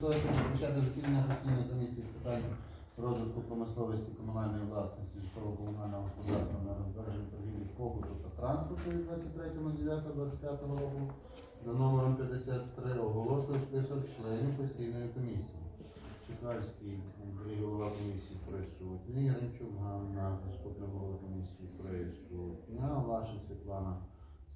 Розпочати засідання постійної комісії з питань розвитку промисловості комунальної власності, житлового комунального господарства на розбереження торгівлі побуту та транспорту від 23.09.25 року за номером 53 оголошую список членів постійної комісії. Чекарський Андрій, голова комісії присутній, Гринчук Ганна, заступник голови комісії присутня, Ваша Світлана,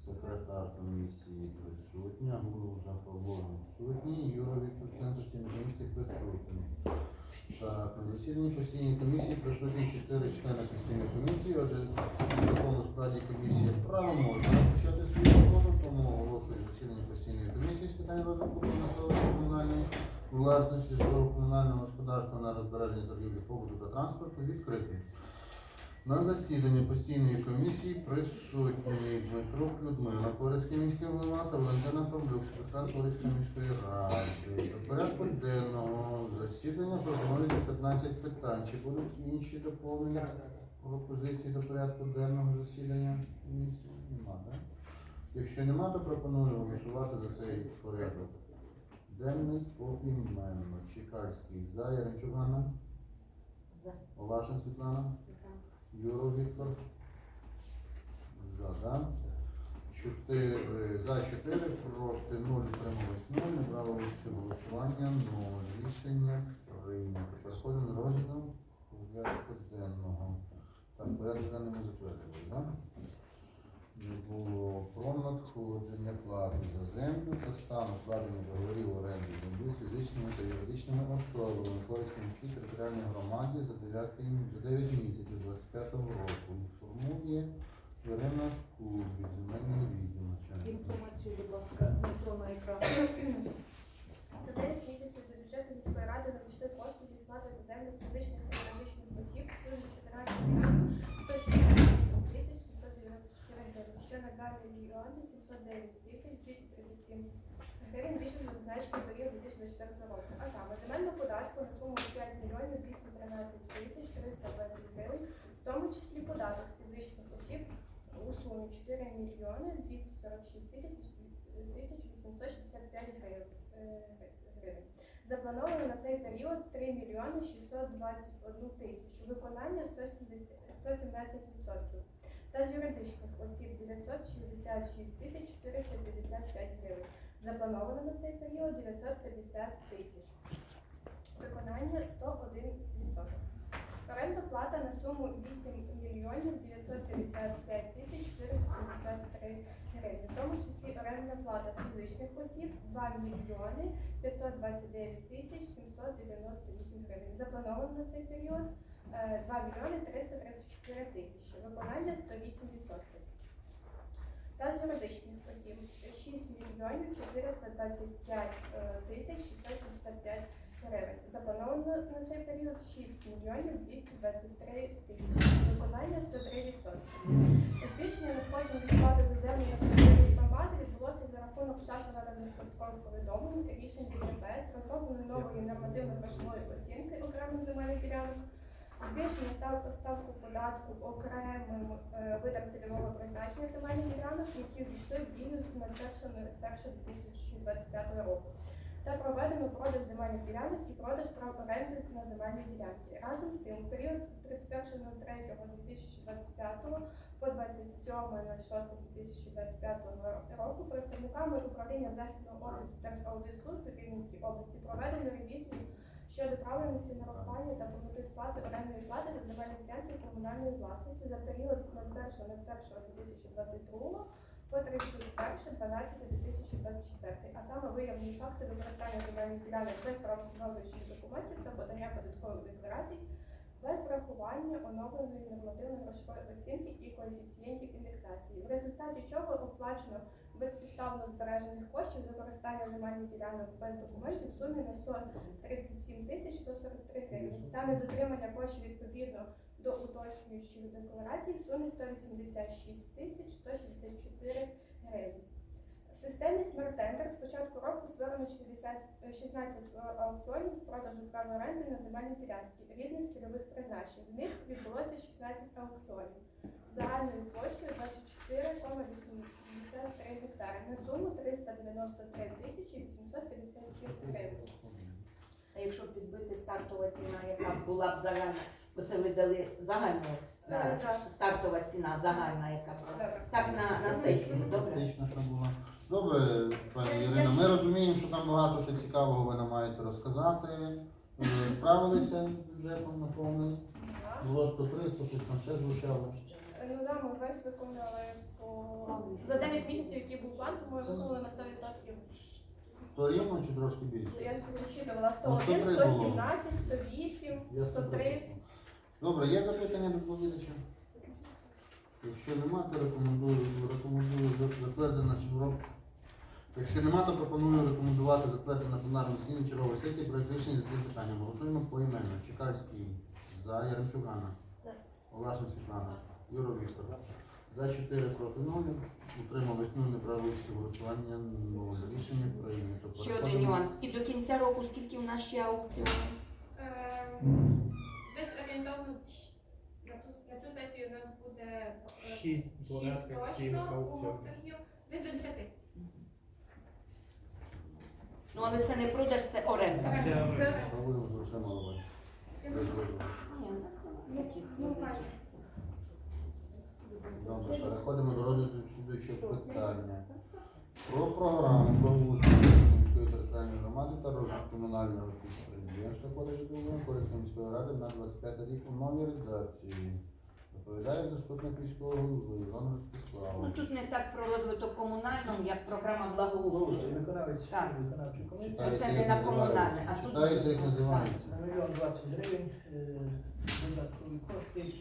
секретар комісії присутня, Гуруза Павло відсутній, Юра Віктор член постійної комісії присутній. Так, на засіданні постійної комісії присутні чотири члени постійної комісії, отже, в такому складі комісії правоможна почати свою роботу, тому оголошую засідання постійної комісії з питань розвитку промисловості комунальної власності житлового комунального господарства на розбереження торгівлі побуту та транспорту відкритим. На засіданні постійної комісії присутні Дмитро Людмила, Корецький міський голова та Валентина Павлюк, секретар Корецької міської ради. До порядку денного засідання пропонується 15 питань. Чи будуть інші доповнення пропозиції до порядку денного засідання комісії? Нема, так? Якщо нема, то пропоную голосувати за цей порядок. Денний поіменно. Чекарський за Ганна, За. Олашин Світлана. Юро Віктор. За, да? Чотири, за 4, проти 0, утрималось 0, не брали участі в голосування, 0. Рішення прийнято. Переходимо до розгляду порядку денного. Так, порядок денний ми затвердили, так? Не було про надходження плати за землю та стан укладення договорів оренди землі з фізичними та юридичними особами Корейській міській територіальній громаді за 9, за 9 місяців 25 року. Інформує Ірина Скубі, земельний відділ начальник. Інформацію, будь ласка, Дмитро на екран. За 9 місяців до бюджету міської ради надійшли кошти зі сплати за землю з фізичних та юридичних осіб в сумі 14 мільйонів 168 тисяч 794 гривень, що на 2 мільйони 709 тисяч 237 гривень більше за зазначений період 2024 року. А саме земельну податку на суму 5 мільйонів 213 тисяч 320 гривень, в тому числі податок з фізичних осіб у сумі 4 мільйони 246 тисяч 1865 гривень. е, гривень. Заплановано на цей період 3 мільйони 621 тисячу, виконання 117%. Та з юридичних осіб 966 тисяч 455 гривень. Заплановано на цей період 950 тисяч. Виконання 101%. Оренда плата на суму 8 мільйонів 955 тисяч 473 гривні, в тому числі орендна плата з фізичних осіб 2 мільйони 529 тисяч 798 гривень. Заплановано на цей період е, 2 мільйони 334 тисячі. Виконання 108%. Та з юридичних осіб 6 мільйонів 425 е, тисяч 675 гривень. Заплановано на цей період 6 мільйонів 223 тисячі. Виконання 103%. Збільшення надходжень сплати за землю на території громади відбулося за рахунок штату наданих податкових повідомлень, рішень ДКП, розроблення нової нормативно-грошової оцінки окремих земельних ділянок, збільшення ставку податку окремим е, видам цільового призначення земельних ділянок, які ввійшли в дію з 01.01.2025 року. Та проведено продаж земельних ділянок і продаж прав оренди на земельні ділянки. Разом з тим, період з 31.03.2025 по 27.06.2025 року представниками управління Західного офісу Держаудитслужби Рівненській області проведено ревізію щодо правильності нарахування та повноти сплати орендної плати за земельні ділянки комунальної власності за період з 01.01.2022 по 31.12.2024, а саме виявлені факти використання земельних ділянок без правостановлюючих документів та подання податкових декларацій без врахування оновленої нормативно-грошової оцінки і коефіцієнтів індексації, в результаті чого оплачено безпідставно збережених коштів за використання земельних ділянок без документів в сумі на 137 тисяч 143 гривень та недотримання коштів відповідно до уточнюючої декларації в сумі 186 тисяч 164 гривень. В системі Smart Tender з початку року створено 60, е, 16 аукціонів з продажу прав оренди на земельні ділянки різних цільових призначень. З них відбулося 16 аукціонів загальною площею 24,83 гектари на суму 393 тисячі 857 гривень. А якщо підбити стартова ціна, яка була б загальна? Бо це ви дали загальну на Е, так. стартова ціна, загальна, яка була. Добре. Так на, на сесію, добре? Фактично, що було. Добре, пані Ірина, ми розуміємо, що там багато що цікавого ви нам маєте розказати. Е, Справилися з бюджетом наповнили. Так. Було 103, 100 щось там ще звучало. Ну да, ми весь виконали по за 9 місяців, який був план, то ми виконали на 100%. То рівно чи трошки більше? Я ж зачитувала Ну, 101, 117, 108, 103. Добре, є запитання до доповідача? Якщо нема, то рекомендую, рекомендую затвердити чи Якщо нема, то пропоную рекомендувати затвердити на пленарному засіданні чергової сесії проект рішення за цим питанням. Голосуємо поіменно. Чекальський за. За. Олашин Світлана. Юро Віктор. За 4 проти 0. Утримались 0, не брали участь 0. Рішення прийнято. Ще один Переходимо- нюанс. І до кінця року скільки в нас ще аукціонів? Е, Десь орієнтовно на ту, на цю сесію у нас буде е, Шість шість донецьких всіх точно у аукціонів. торгів. Десь до 10. Ну але це не продаж, це оренда. Це- Це- це- Що ви робите? Розвожу. Ні, у нас немає таких Ну, великих. Добре, переходимо до розгляду слідуючого питання. Про програму благоустрою міської територіальної громади та розвитку комунального підприємства коледжу Корисної міської ради на 25 рік у новій редакції. Доповідає заступник військового голови Іван Ну Ростиславович. тут не так про розвиток комунального, як програма благоустрою. Виконавець Так. виконавчої комісії. Читається, Це не як на називається. комунальне, а тут- Читається, як називається. На мільйон 20 гривень е, додаткові кошти.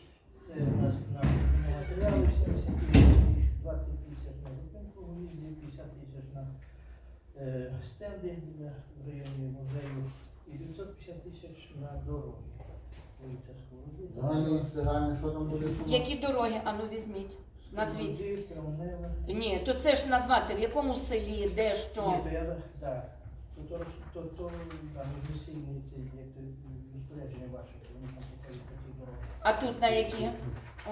Це у нас на матеріали 70 тисяч, 20 тисяч на зупинку виїзді, 50 тисяч на е, стенди в районі музею і 950 тисяч на дороги. Загальні загальні, що там буде? Які дороги? Ану візьміть. Назвіть. Травнева. Ні, то це ж назвати в якому селі, де що. Ні, то я, так. То, то, то, то, там, міжнесільні ці, як то, розпорядження ваші, вони там показують такі дороги. А тут на які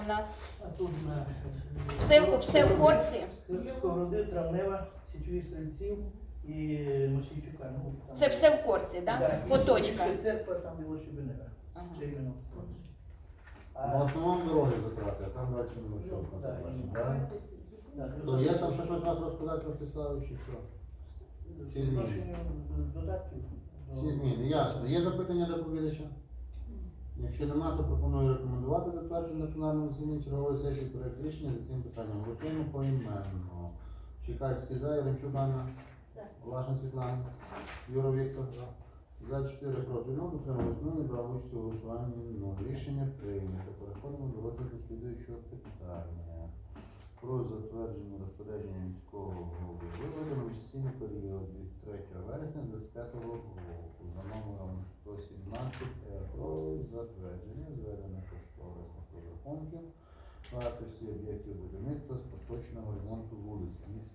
у нас? А тут на Все, все в корці. Сковороди, Травнева, Січові стрільців і Мосійчука. Ну, там, Це все в корці, Да, так? і По точках. Церква, там його Щебенера. Ага. Це іменно. В А, основному дороги затрати, а там далі не Ну, що. так, То є там ще щось нас розказати Ростиславович чи що? Всі зміни. додатків. Всі зміни, ясно. Є запитання до доповідача? Якщо нема, то пропоную рекомендувати затвердити на пленарному засіданні чергової сесії проект рішення за цим питанням. Голосуємо поіменно. Чекальський за, Яремчук Анна. Влашна Світлана, Юра Віктор. За 4 проти 0, утрималось 0, не брали участь у голосуванні 0. Рішення прийнято. Переходимо до розгляду слідуючого питання. Про затвердження розпорядження міського голови. Виведено місяційний період від 3 вересня 25 року за номером 117 Е про затвердження зведення кошторисних розрахунків вартості об'єктів будівництва з поточного ремонту вулиць міста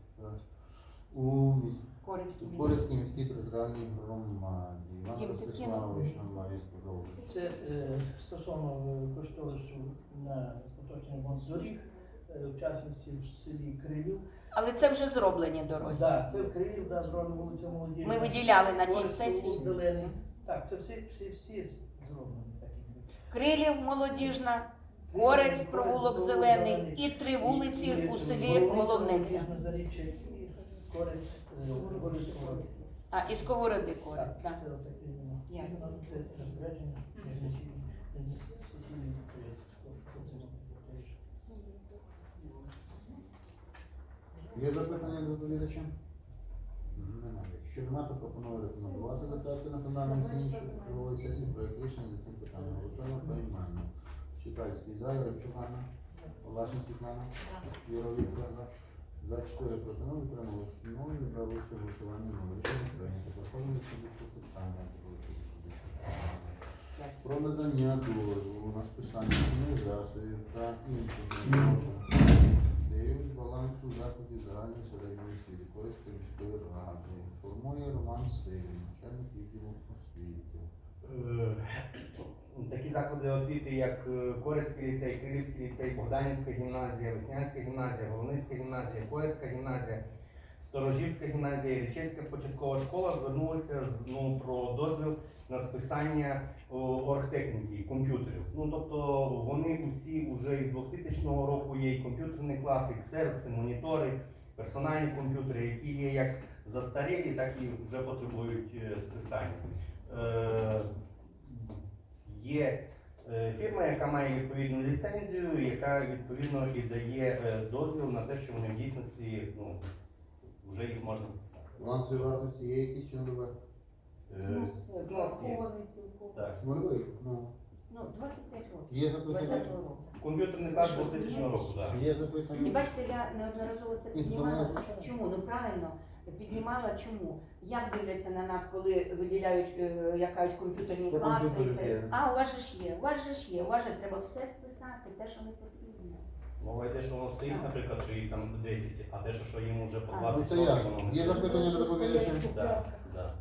у міс... Корицькій міській територіальній громаді. Іван Дім Ростиславович нам має продовжити. Це е, стосовно е, кошторису на поточний ремонт доріг, в частності в селі Крилів. Але це вже зроблені дороги. Да, це в Київ, да, зроблено вулиця Молоді. Ми виділяли на тій Ось сесії. Зелений. Так, це всі, всі, всі зроблені такі. Крилів молодіжна, Горець, провулок Зелений і три вулиці у селі Головниця. Заріччя і Корець, е, Горець, Горець. А, і Сковороди Корець, так. Це Ясно. Це розпорядження. Є запитання до доповідача? Немає. Якщо немає, то пропоную рекомендувати затвердити на пленарному чергової сесії проект рішення за цим питанням. Голосуємо поіменно. Чекальський за, Яремчук Анна, Олашин Світлана, Юра Віктор за. За 4 проти 0, утрималось 0, не брали голосуванні 0. Рішення прийнято. Переходимо до слідчого питання. Про надання дозволу на списання засобів та інших З балансу заходів загальної середньої освіти Корейської міської ради. Формує Роман Сивін, начальник відділу освіти. Е, Такі заклади освіти, як е, Корецький ліцей, Київський ліцей, Богданівська гімназія, Веснянська гімназія, Головницька гімназія, Корецька гімназія, Сторожівська гімназія Річецька початкова школа звернулися з ну, про дозвіл на списання оргтехніки, комп'ютерів. Ну тобто вони усі вже із 2000 року є і комп'ютерний клас, і ксерокси, монітори, персональні комп'ютери, які є як застарілі, так і вже потребують е, списання. Е, є е, фірма, яка має відповідну ліцензію, яка відповідно і дає е, дозвіл на те, що вони в дійсності ну, вже їх можна списати. Балансові вартості є якісь чи нульове? Е, Знос Знос є. Так. Нульовий. Ну, Ну, 25 років. є запитання? року. Комп'ютерний клас 2000 року, так. Є І запитання? бачите, я неодноразово це піднімала. Чому? Ну правильно, піднімала чому? Як дивляться на нас, коли виділяють, е, як кажуть, комп'ютерні Сто класи? І комп'ютерів це... є. А, у вас же ж є, у вас же ж є, у вас же треба все списати, те, що не потрібно. Мова йде, що воно стоїть, наприклад, що їх там 10, а те, що, що їм вже по А, 20 Ну це років, ясно. воно Є стоїть. запитання до доповідача? Да, да.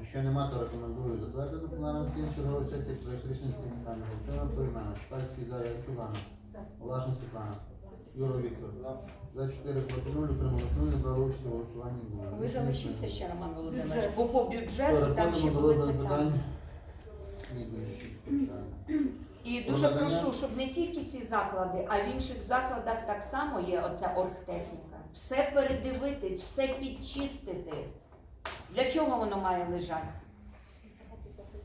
Якщо нема, то рекомендую затвердити планом всім чергової сесії проект рішення з питання. Голосуємо поіменно. Шпальський за Ярчугана. Влашин Світлана. Юра Віктор. За 4 проти 0, утрималось 0, не брали участь у голосуванні. Ви залишіться ще, Роман Володимирович, бо по бюджету там ще Переходимо до були розгляду питань. І Про дуже надання- прошу, щоб не тільки ці заклади, а в інших закладах так само є оця оргтехніка. Все передивитись, все підчистити. Для чого воно має лежати?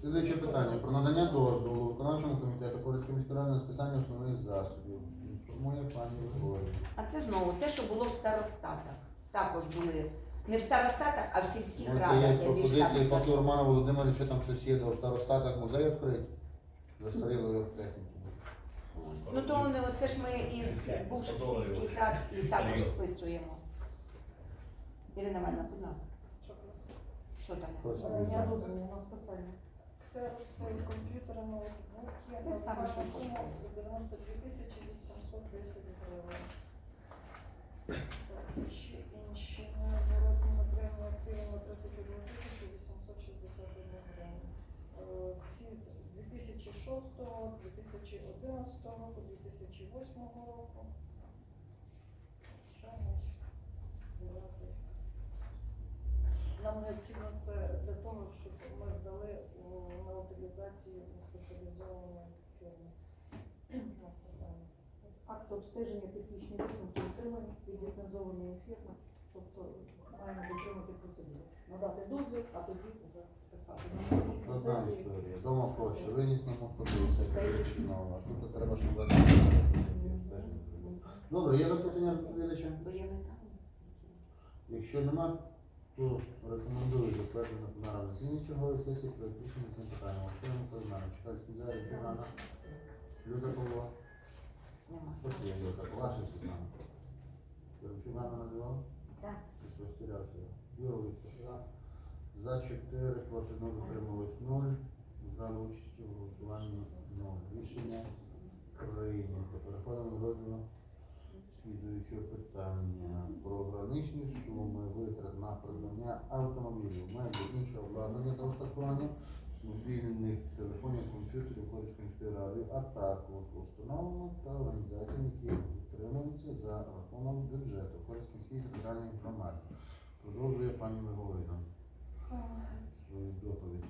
Слідуюче питання. Про надання дозволу виконавчому комітету Поліської міської ради на списання основних засобів. Інформує пані Григорій. А це знову те, що було в старостатах. Також були не в старостатах, а в сільських Ну, Це радах. є я більш пропозиції, поки скажу. Романа Володимировича там щось є, в старостатах музей відкрить. Застарілої техніки. Ну то не оце ж ми із бувших сільських рад і також списуємо. Ірина Вальна, будь ласка, що там? Я розумію, у нас писання. Ксерокси, комп'ютери, ноутбуки, Те саме, що й по 92 тисячі 810 гривень. Так, Ще інші необоротні матеріальні активи на 31 тисячу 861 гривень. Е, Всі з 2006, 2011 року, 2008 року. Нам необхідно це для того, щоб ми здали на утилізацію спеціалізованої фірми на списання. Акт обстеження технічні висновки отримані від ліцензованої фірми, тобто маємо дотримати процедуру. Надати дозвіл, а тоді вже списати. Ну, знаємо сесії історію. Дома площа, виніс на мостову, все знову. Ну, то треба, щоб вас Добре, є запитання до доповідача? Бо є метал. Якщо нема, то рекомендую затвердити на засіданні чергової сесії про рішення цим питанням. Артем Козмана, Чекальський залі, Чугана, Люда Павло. Що це є Люда? Ваша Світлана. Чугана називав? Так. Щось розтірявся. За 4, проти 0, утрималось 0. Брали участь у голосуванні 0. Рішення прийнято. Переходимо до розгляду слідуючого питання про граничні суми витрат на придбання автомобілів, меблів, іншого обладнання та устаткування мобільних телефонів, комп'ютерів Хорівської міської ради, а також установами та організаціями, які утримуються за рахунок бюджету Хорівської міської територіальної громади. Продовжує пані Григорівна свою доповідь.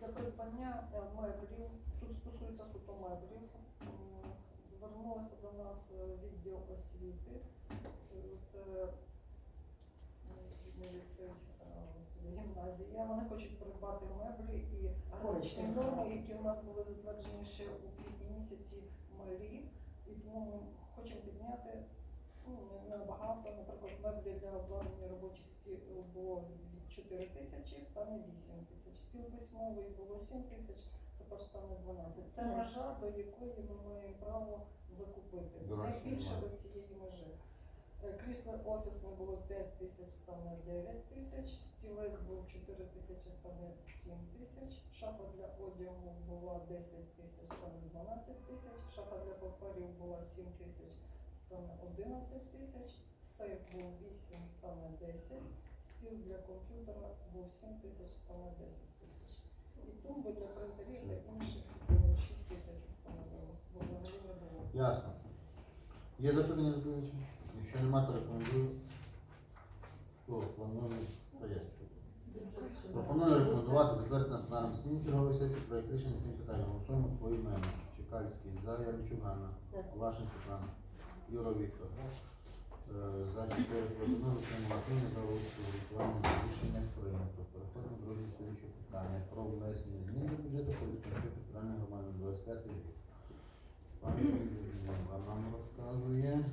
Для придбання е, меблів, тут стосується суто меблів, м, звернулося до нас е, відділ освіти. Е, Це е, гімназія. Вони хочуть придбати меблі і граничні норми, які у нас були затверджені ще у квітні місяці малі. І тому ми хочемо підняти ну, не набагато, наприклад, меблі для обладнання робочих стіл було від 4 тисячі, стане 8 тисяч. Стіл письмовий було 7 тисяч, тепер стане 12. Це межа, до якої ми маємо право закупити. До Не нашої більше межі. до цієї межі. Е, Крісло офісне було 5 тисяч, стане 9 тисяч, стілець був 4 тисячі, стане 7 тисяч, шафа для одягу була 10 тисяч, стане 12 тисяч, шафа для паперів була 7 тисяч, стане 11 тисяч, сейф був 8, стане 10, стіл для комп'ютера був 7 тисяч, стане 10 тисяч. І тумби для принтерів та інших було 6 тисяч бо взагалі не було. Ясно. Є запитання до доповідача? Якщо нема, то рекомендую Хто планує стояти? Пропоную рекомендувати затвердити на пленарному засіданні чергової сесії проект рішення цим питанням. Голосуємо поіменно. Чекальський, за Яричук Ганна, Лашин Світлана, Юра Віктор. Е, За 4 пропоную утримувати не за у рішення прийнято. Переходимо до слідчого питання про внесення змін до бюджету Поліської федеральної громади 25 рік. Пані Юрія нам розказує.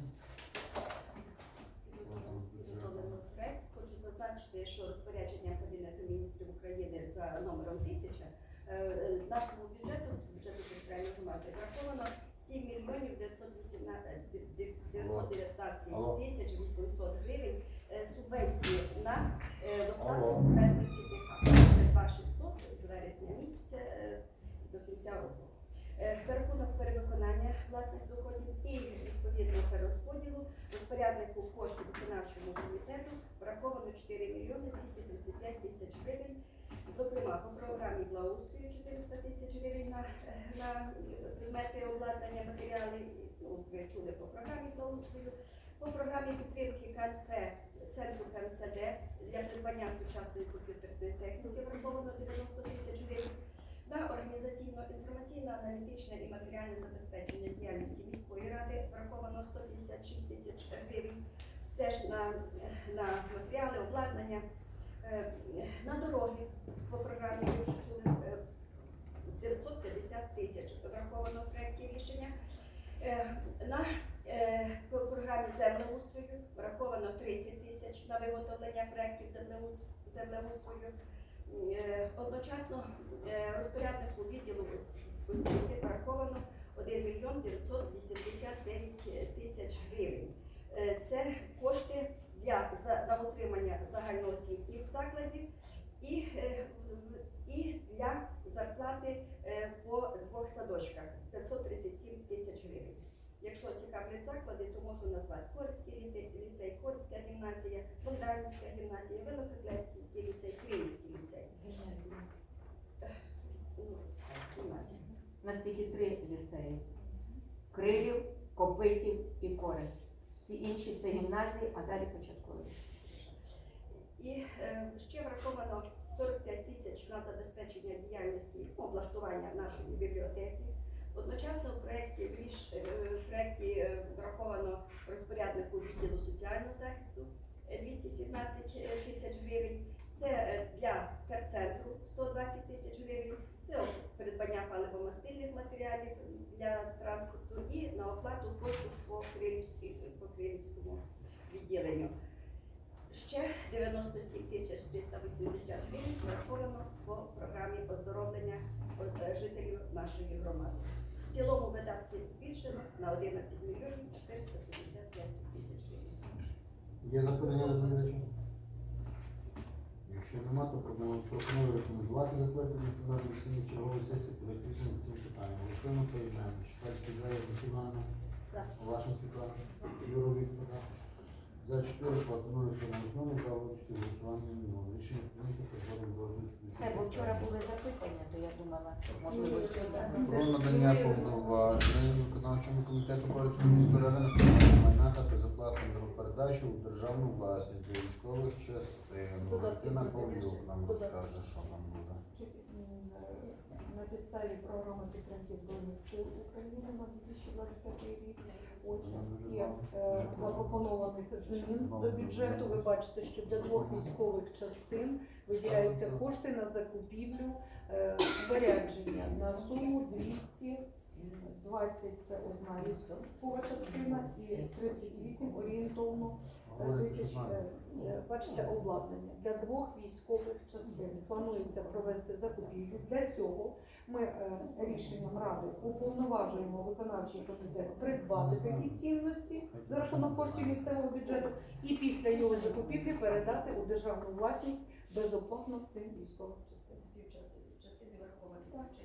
Хочу зазначити, що розпорядженням Кабінету міністрів України за номером 1000 е, е, нашому бюджету, бюджету територіальної громади, враховано 7 мільйонів 918 919 Алло. тисяч 800 гривень е, субвенції на е, доплату на працівника. Це 2600 з вересня місяця е, до кінця року. Е, перевиконання власних доходів і відповідного перерозподілу розпоряднику коштів виконавчому комітету враховано 4 мільйони 235 тисяч гривень. Зокрема, по програмі благоустрою 400 тисяч гривень на, е, на предмети обладнання, матеріали. Ну, ви чули по програмі благоустрою. По програмі підтримки КНП Центру КМСД для придбання сучасної комп'ютерної техніки враховано 90 тисяч гривень. На організаційно-інформаційно-аналітичне і матеріальне забезпечення діяльності міської ради враховано 156 тисяч гривень. Теж на, на матеріали, обладнання, Е, на дороги по програмі ви вже чули е, 950 тисяч враховано в проєкті рішення. Е, На по програмі землеустрою враховано 30 тисяч на виготовлення проєктів землеустрою. Е, Одночасно е, розпоряднику відділу ос- освіти враховано 1 мільйон 989 тисяч гривень. Е, Це кошти для на утримання загальноосвітніх закладів і, е, і для зарплати по двох садочках 537 тисяч гривень. Якщо цікавлять заклади, то можу назвати Корицький ліцей, Корицька гімназія, Богданівська гімназія, Великоклецький ліцей, Київський ліцей. У нас тільки три ліцеї: Крилів, Копитів і Корець. Всі інші це гімназії, а далі початкові. І е, ще враховано 45 тисяч на забезпечення діяльності облаштування нашої бібліотеки. Одночасно в проєкті, в е, проєкті е, враховано розпоряднику відділу соціального захисту е, 217 тисяч гривень. Це е, для терцентру 120 тисяч гривень. Це придбання паливомастильних матеріалів для транспорту і на оплату послуг по Київській- відділенню. Ще 97 тисяч 380 гривень враховано по програмі оздоровлення жителів нашої громади. В цілому видатки збільшено на 11 мільйонів 455 тисяч гривень. Є запитання до доповідача? Якщо нема, то пропоную рекомендувати затвердити пленарної засіданні чергової сесії проект рішення цим питанням. Голосуємо по імені. Чекальський за Яричук Ганна, Лашин Світлана, Юра Віктор. За 4 пропоную на основі за участі в голосуванні ну, рішення прийнято переходимо до розгляду. Все, бо вчора були запитання, то я думала, можливо, сьогодні. Про надання повноважень виконавчому комітету Корицької міської ради на прийняття майна та безоплатну передачу у державну власність для військових частин. Валентина Павлюк нам розкаже, що нам буде. на підставі програми підтримки Збройних сил України на 2025 рік. Ось є е, запропонованих змін до бюджету. Ви бачите, що для двох військових частин виділяються кошти на закупівлю е, спорядження. На суму 220 – це одна військова частина і 38 орієнтовно тисяч. е, Бачите, обладнання для двох військових частин планується провести закупівлю. Для цього ми е, рішенням ради уповноважуємо виконавчий комітет придбати такі цінності за рахунок коштів місцевого бюджету і після його закупівлі передати у державну власність безоплатно цим військовим частинам.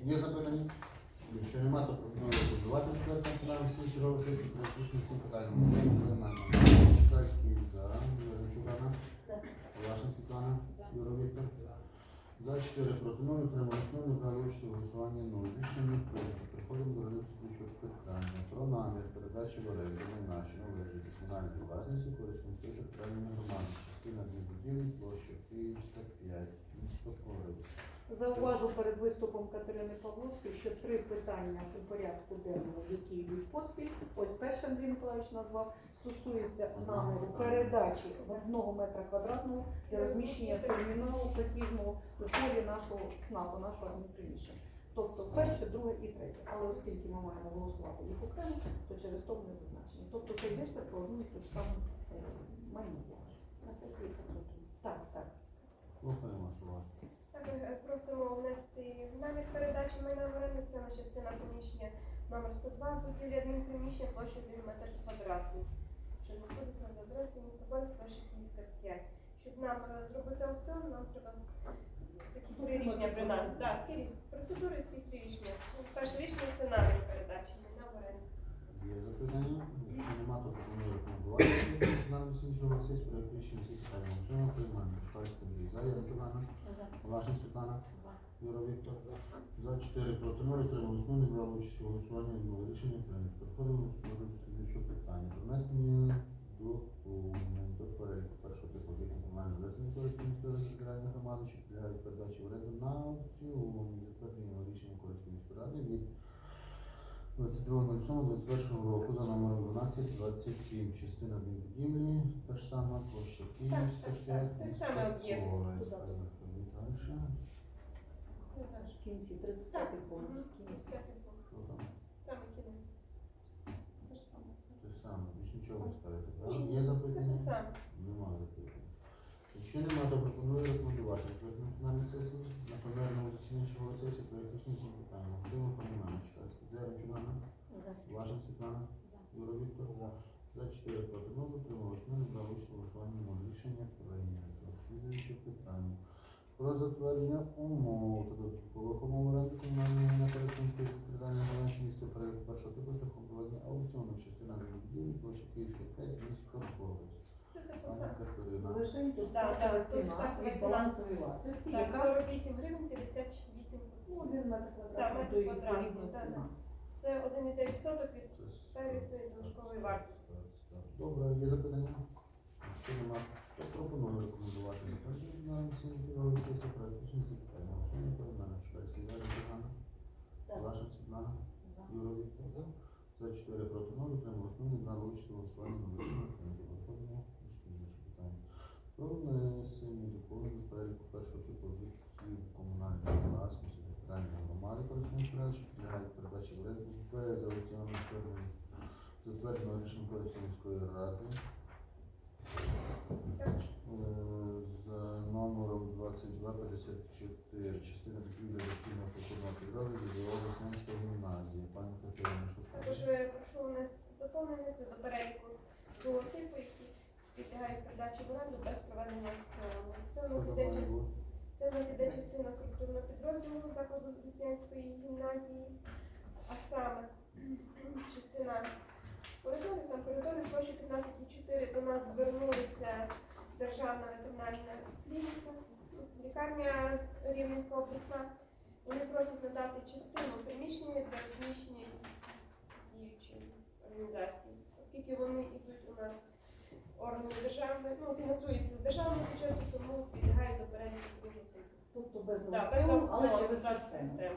Є запитання? Якщо нема, то пропоную рекомендувати затвердити на всі чергові сесії питанням. Голосуємо по імені. Чекальський за Ганна, Лашин Світлана, Юра Віктор. За 4 проти 0, отримали основні брали участь у голосуванні 0. Рішення не прийнято. Переходимо до розгляду питання. Про намір передачі в оренду належить до комунальної власності Корицької територіальної громади. частина дві будівлі, площа Київська 5, місто Корик. Зауважу перед виступом Катерини Павловської, що три питання у порядку денному, які йдуть поспіль. Ось перше Андрій Миколаївич назвав, стосується наміру передачі одного метра квадратного для розміщення терміналу платіжного у полі нашого ЦНАПу, нашого адмінприміщення. Тобто перше, друге і третє. Але оскільки ми маємо голосувати їх окремо, то через то вони зазначені. Тобто це йдеться про одну і ту ж саму е, майно. На. Так, так. Просимо внести намір передачі майна в оренду. Це на частина приміщення номер 102, будівлі адмінприміщення площею 1 метр квадратний, що знаходиться за адресою міста Борис, площа Київська 5. Щоб нам е, зробити аукціон, нам треба такі три рішення прийняти. Так, такі процедури такі три рішення. Ну, Перше рішення це намір передачі майна в оренду. Є запитання? Якщо нема, то пропоную рекомендувати на сесійного сесії проект рішення всіх питань. Голосуємо приймаємо. Андрій. За Янчук Анна. Влашин Світлана. Юра За 4 проти 0. Тримались 0. Брали участь у голосуванні. Було рішення прийнято. Переходимо до слідчого питання. Про внесення доповнень до переліку першого типу об'єктів комунальної власності Корейської міської територіальної громади, що підлягають передачі оренду на аукціон. Затвердження рішення Корейської міської ради від 22.07.21 року за номером 1227, частина будівлі, та ж сама площа Київська, так, так. 5, Той самий об'єкт. Корейська. Дальше. В кінці 35 пункт. В кінці. П'ятий пункт. Саме кінець. Те ж саме все. Те саме, більш нічого не скажете, Ні, Є Це те саме. Немає запитань. Якщо немає, то пропоную рекомендувати проект національної сесії на пленарному засіданні чергової сесії проект рішення з питання. Можливо, поминаємо. Чекайте. Де Речугана? Ваша Світлана? Юра Віктор? За 4 проти 0, утрималось 0, брав участь у голосуванні Рішення прийнято. Слідуюче питання. Про затвердження умов та додаткових умов оренди комунальної на Переконської територіальної громади міста проєкту першого типу шляхом проведення аукціону частина будівлі площа Київська 5 місто Городець. Це те Пані саме. Катерина. Лишень тут Да, стартова да, тут ціна стартова від ціна. балансової вартості, яка 48 гривень 58 ну, один метр квадратний, квадратний, ціна. Це 1,9% від сервісної залишкової вартості. Добре, є запитання? Якщо нема, то пропоную рекомендувати затвердження на сесії сесії проект рішення з питання. Голосуємо передано. Чекайте. Зараз Івана. Ваша Світлана. Юра Віктор. За 4 проти 0, утрималось 0, не брали участь у голосуванні на рішення прийнято. Переходимо до слідуючого питання. Про внесення доповнень до переліку першого типу об'єктів комунальної власності територіальної громади Корисної справи, що підлягають передачі в оренду без аукціонного терміну, затвердженого рішенням Корисної міської ради за номером 2254, частина будівлі дошкільного культурного підрозділу Ділова Веснянська гімназія. Пані Катерина, що Також скажете? е, прошу внести доповнення це до переліку другого типу, які підлягають передачі в оренду без проведення аукціону. Це у нас Що іде це нас іде частина культурного підрозділу закладу Веснянської гімназії, а саме частина коридорів, там коридорів площі 15,4 до нас звернулися державна ветеринарна клініка, лікарня Рівненська обласна. Вони просять надати частину приміщення для розміщення діючої організації, оскільки вони йдуть у нас органи державної, ну фінансуються з державного бюджету, тому підлягають до переліку другого типу. Тобто без Да, без аукціону, але через так, систему. не?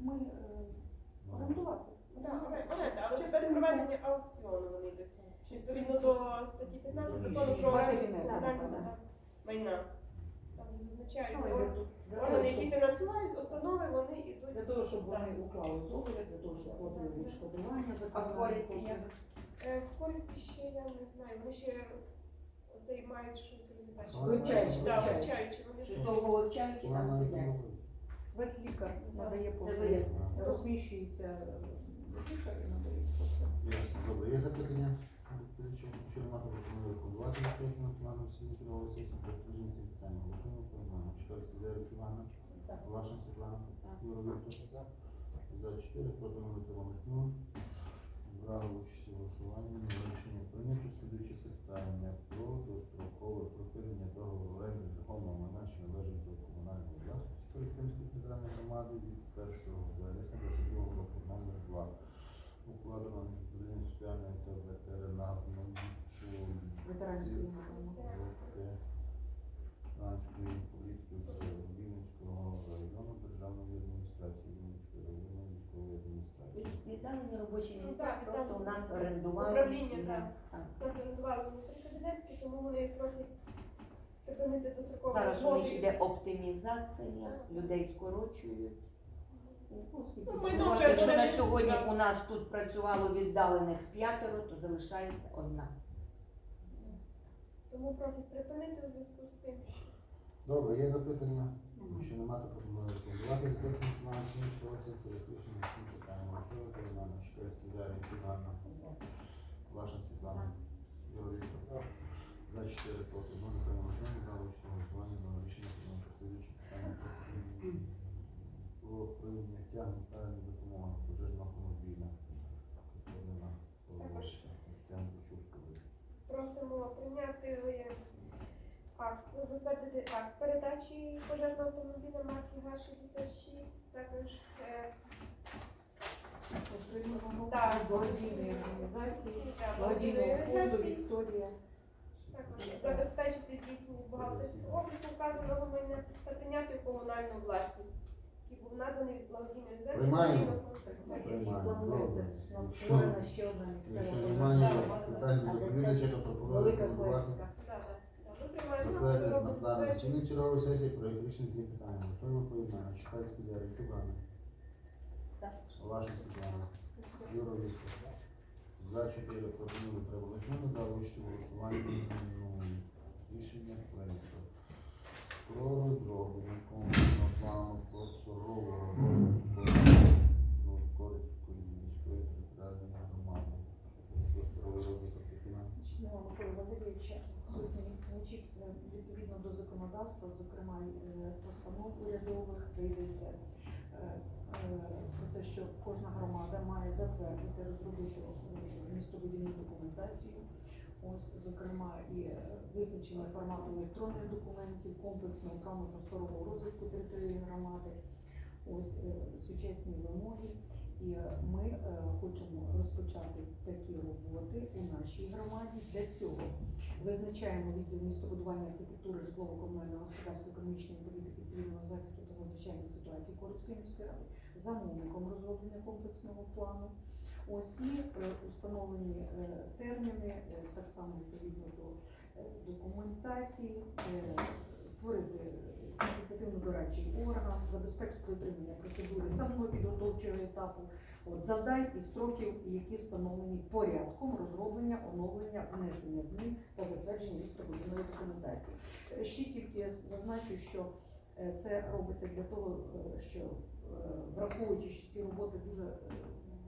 Ми е, орендувати. Да, оренда, але без проведення аукціону вони йдуть. Відповідно до статті 15 закону про комунального майна. Там зазначаються Але органи, для того, органи, які фінансують установи, вони йдуть. Для того, щоб вони уклали договір, для того, щоб платили відшкодування за А комунальні користі як? Е, В користі ще я не знаю. Вони ще оцей мають щось розібрати. Вивчаючи, Да, вивчаючи. вивчаючи. Вони Що довго вивчають і там сидять. Ветлікар надає Це послуги. вияснено. Розміщується е, ветлікар і надає послуги. Ясно, добре. Є запитання? Відповідачів? Якщо немає, то пропоную рекомендувати на проєкт національної сесії чергової сесії про розгляд цих. Голосуємо приймаємо. Чекайте. Де Івана. Ваша Світлана. Юра Віктор. За 4 проти 0, утрималось 0. Брали участь у голосуванні. Рішення прийнято. Слідуюче питання про дострокове припинення договору оренди нерухомого майна, що належить до комунальної власності Коростенської федеральної громади від 1 вересня 22 року номер 2 управлінням соціальної та ветеринарної ветеранської політики Вінницького району державної адміністрації Вінницької районної військової адміністрації. Віддалені робочі Ну, місця так, просто у нас орендували. управління, і- так. так. Нас орендували внутрі кабінетки, тому вони просять припинити достроково. Зараз у них йде оптимізація, людей скорочують. Оскільки Ну, ми дуже- Якщо на сьогодні у нас тут працювало віддалених п'ятеро, то залишається одна. Тому просять припинити у зв'язку з тим, що Добре, є запитання? Якщо нема, то пропоную рекомендувати. Запитання фінансової інформації, переключення всім питанням. Можливо, Калинана, Чекальський, Дар'я, Чуганна, Світлана, Юрій, за 4 проти, 0 утрималось, 0, за участь у голосуванні за рішення прийняти слідуючі питання про прийняття гуманітарної допомоги пожежного автомобіля. Катерина Соловейська, Костян Кучурський. просимо прийняти е, акт, акт передачі пожежного автомобіля марки ГА-66, також е, Отримуємо Так. благодійної організації, для благодійного фонду організації. Вікторія. Також забезпечити здійснення бухгалтерського обліку вказаного майна та прийняти в комунальну власність, який був наданий від благодійної організації. Приймаємо. благодійного фонду. Приймаємо. планується у нас Що? створена ще одна Якщо немає питань до доповідача, то пропоную Велика рекомендувати Клецька. Да, да, да. Ми Затвердити на робимо план затвердження. засідання чергової сесії проект рішення з цим питанням. Голосуємо поіменно. Чекальський Дар'я, Чуганна. Ваша Світлана. Юра Віктор. За 4 проти 0. За участь у голосуванні. Рішення прийнято. Про розроблення комплексного плану просторового розвитку Новгородської міської територіальної громади. Просторовий розвиток Пекіна. Членова Микола Валерійовича сьогодні вночі е, до законодавства, зокрема е, постанов урядових, прийдеться е, е, про те, що кожна громада має затвердити, розробити містобудівну документацію. Ось, зокрема, і визначення формату електронних документів, комплексного плану просторового розвитку території громади, ось сучасні вимоги. І е, ми е, хочемо розпочати такі роботи у нашій громаді. Для цього визначаємо відділ містобудування архітектури, житлово-комунального господарства, економічної політики, цивільного захисту та надзвичайних ситуацій Коротської міської ради замовником розроблення комплексного плану. Ось і установлені е, терміни, так само відповідно до документації, створити консультативно-дорадчий орган, забезпечити дотримання процедури самого підготовчого етапу, от, завдань і строків, які встановлені порядком розроблення, оновлення, внесення змін та затвердження містобудівної документації. Е, Ще тільки я зазначу, що е, це робиться для того, е, що враховуючи, що ці роботи дуже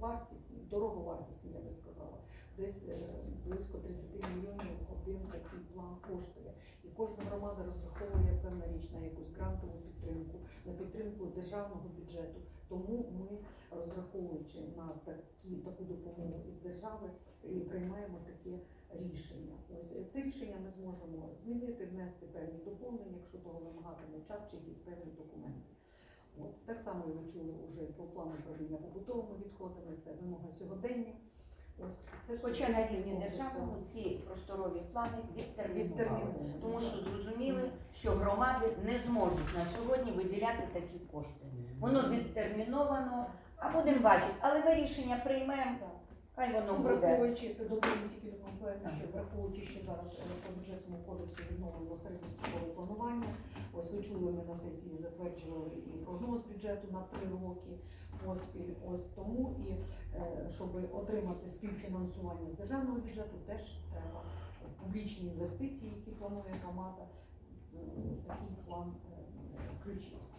вартісні, дороговартісні, я би сказала, десь е, близько 30 мільйонів один такий план коштує. І кожна громада розраховує певна річ на якусь грантову підтримку, на підтримку державного бюджету. Тому ми, розраховуючи на такі, таку допомогу із держави, і приймаємо таке рішення. Ось е, це рішення ми зможемо змінити, внести певні доповнення, якщо того вимагатиме час чи якісь певні документи. От так само ви чули вже про план управління побутовими відходами, це вимога сьогодення. Ось це ж Хоча на рівні державному ці просторові плани відтермінували. Відтерміновані. Тому що зрозуміли, що громади не зможуть на сьогодні виділяти такі кошти. Воно відтерміновано, а будемо бачити. Але ми рішення приймемо, хай воно буде. Враховуючи доповню тільки до комплекту, що враховуючи, що зараз е, по бюджетному кодексу відновлено середньострокове планування. Ось ви чули, ми на сесії затверджували і прогноз бюджету на три роки поспіль. Ось тому і е, щоб отримати співфінансування з державного бюджету, теж треба публічні інвестиції, які планує громада, такий план е, включити.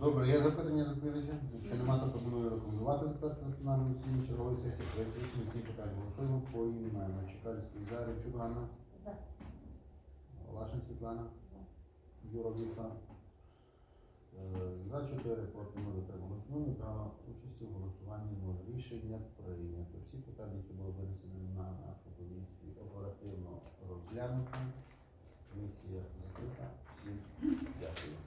Добре, є запитання до доповідача? Якщо немає, то пропоную рекомендувати затвердити на пленарному засіданні чергової сесії проект рішення з цим питанням. Голосуємо поіменно. Чекальський Дар'я, Чуганна. За. Лашин Світлана. Юра. Е, За 4 проти 0 отрималось 0. Право участі в голосуванні 0. Рішення прийнято. Всі питання, які були винесені на нашу комісію, оперативно розглянуті. Комісія закрита. Всім дякую.